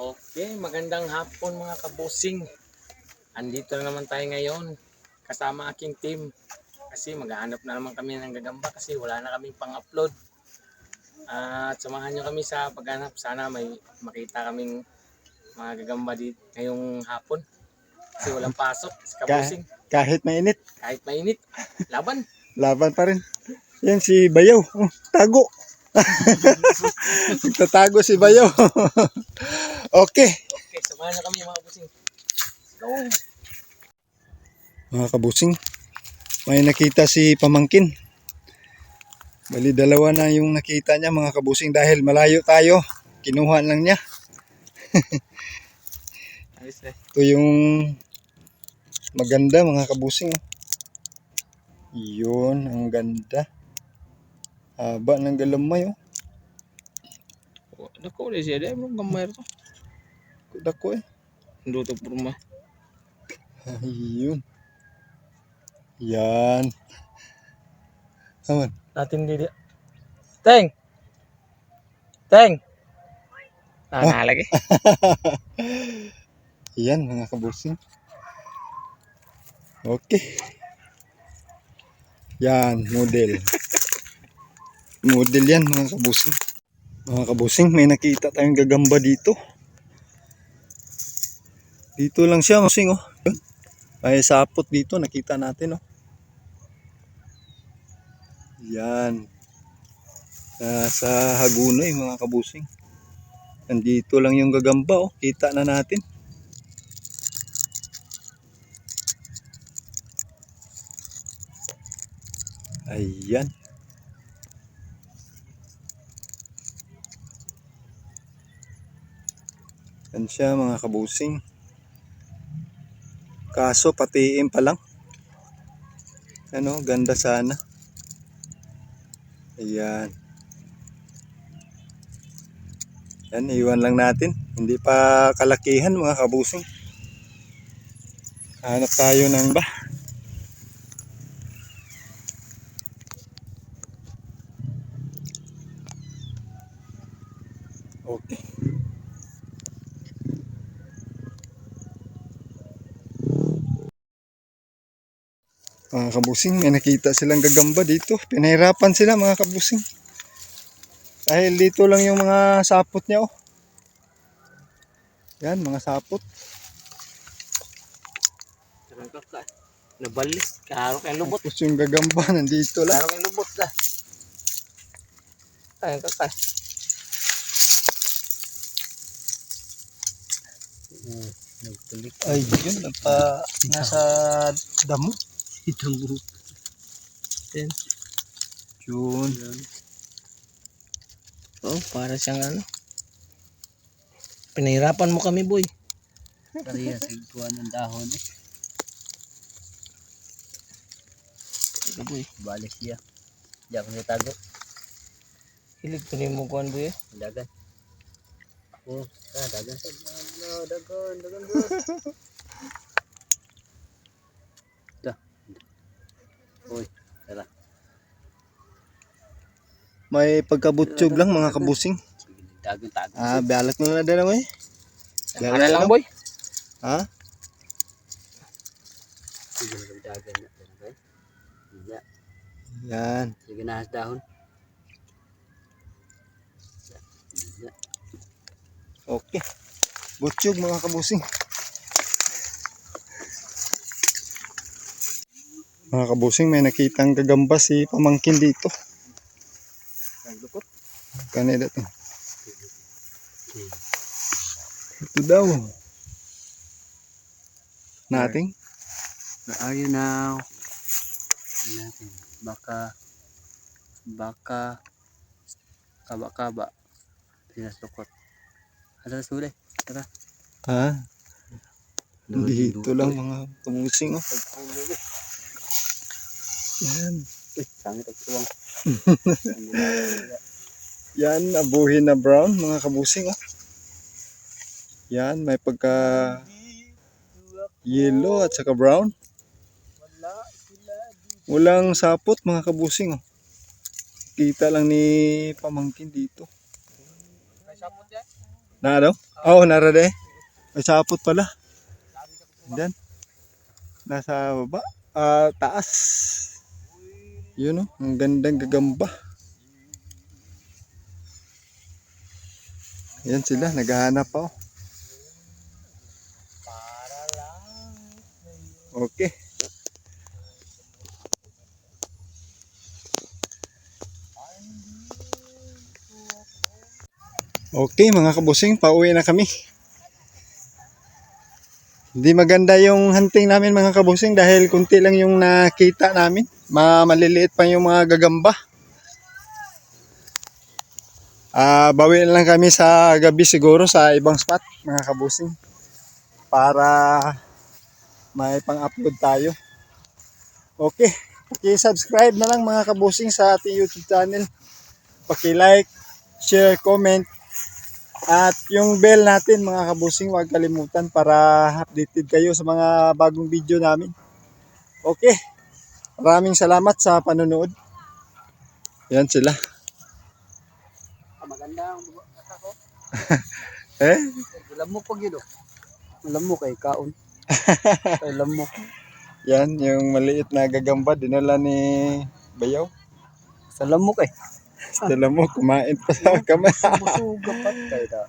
Okay, magandang hapon mga kabusing. Andito na naman tayo ngayon kasama aking team. Kasi maghahanap na naman kami ng gagamba kasi wala na kaming pang-upload. At samahan nyo kami sa paghanap. Sana may makita kaming mga gagamba dito ngayong hapon. Kasi walang pasok sa kabusing. Kahit mainit, Kahit mainit, laban. laban pa rin. Yan si Bayaw. Oh, tago. Nagtatago si Bayaw. okay. Okay, samahan nyo kami mga kabusing. Go! Mga kabusing, may nakita si Pamangkin. Bali dalawa na yung nakita niya mga kabusing dahil malayo tayo. Kinuha lang niya. Eh. Ito yung maganda mga kabusing. Yun, ang ganda. Haba ng galamay oh. Ulit siya. Dahil mo gamay ito. Dako eh. Luto purma. Ayun. Yan. Aman. natin dili. Teng! Teng! Ah, nalagi. Yan mga kabusing. Okay. Yan, model. Model yan mga kabusing. Mga kabusing, may nakita tayong gagamba dito. Dito lang siya, masing oh. Yun. May sapot dito, nakita natin oh. Yan. Nasa Hagunoy mga kabusing. Nandito lang yung gagamba oh. Kita na natin. Ayan. Yan siya mga kabusing. Kaso patiin pa lang. Ano, ganda sana. Ayan. Yan, iwan lang natin. Hindi pa kalakihan mga kabusing. Hanap tayo ng ba. Okay. Mga kabusing, may nakita silang gagamba dito. Pinahirapan sila mga kabusing. Dahil dito lang yung mga sapot niya oh. Yan, mga sapot. Nabalis. Karo kayong lubot. Tapos yung gagamba nandito lang. Karo kayong lubot ka. Ayun ka ka. Ay, yun, nagpa, nasa damo. Itong buhok. Yun. Oh, para siyang ano. Pinahirapan mo kami, boy. Kaya sigtuan ng dahon eh. Ito, boy. Balik siya. Diyan ko tago. Hilig ko mo kuhan, boy. eh. Dagan. Oh, ah, dagan sa no, dagan, dagan Uy, tara. May pagkabutyog lang mga kabusing. Tago. Ah, balak na na dalawa eh. Ano lang, boy? Ha? Na. Yan. sige nahas dahon. Okay. Butyog mga kabusing. Mga kabusing, may nakitang gagamba si pamangkin dito. Naglukot. Kanina to. Ito daw. Nating. Ayun now. Natin. Baka baka kaba-kaba. Pinaslukot. Asa suli? Tara. Ha? Dito lang mga kabusing. Oh. Yan. Uy, sangit ang tuwang. Yan, abuhin na brown mga kabusing. Oh. Yan, may pagka yellow at saka brown. Walang sapot mga kabusing. Oh. Kita lang ni pamangkin dito. May sapot yan. Na ano? Oo, oh, narade. May sapot pala. Diyan. Nasa baba. Ah, taas. Yun oh, ang gandang gagamba. Yan sila, naghahanap pa oh. Okay. Okay mga kabusing, pauwi na kami. Hindi maganda yung hunting namin mga kabusing dahil kunti lang yung nakita namin. Ma maliliit pa yung mga gagamba. Ah, bawi lang kami sa gabi siguro sa ibang spot mga kabusing para may pang-upload tayo. Okay, paki-subscribe na lang mga kabusing sa ating YouTube channel. Paki-like, share, comment at yung bell natin mga kabusing huwag kalimutan para updated kayo sa mga bagong video namin. Okay. Maraming salamat sa panonood. Yan sila. Maganda ang baka ko. Eh? Alam mo pag yun. oh. Alam mo kay kaon. Alam mo. Yan, yung maliit na gagamba dinala ni Bayaw. Sa lamok eh. Dala mo, kumain pa sa kamay. Musuga pa. Da.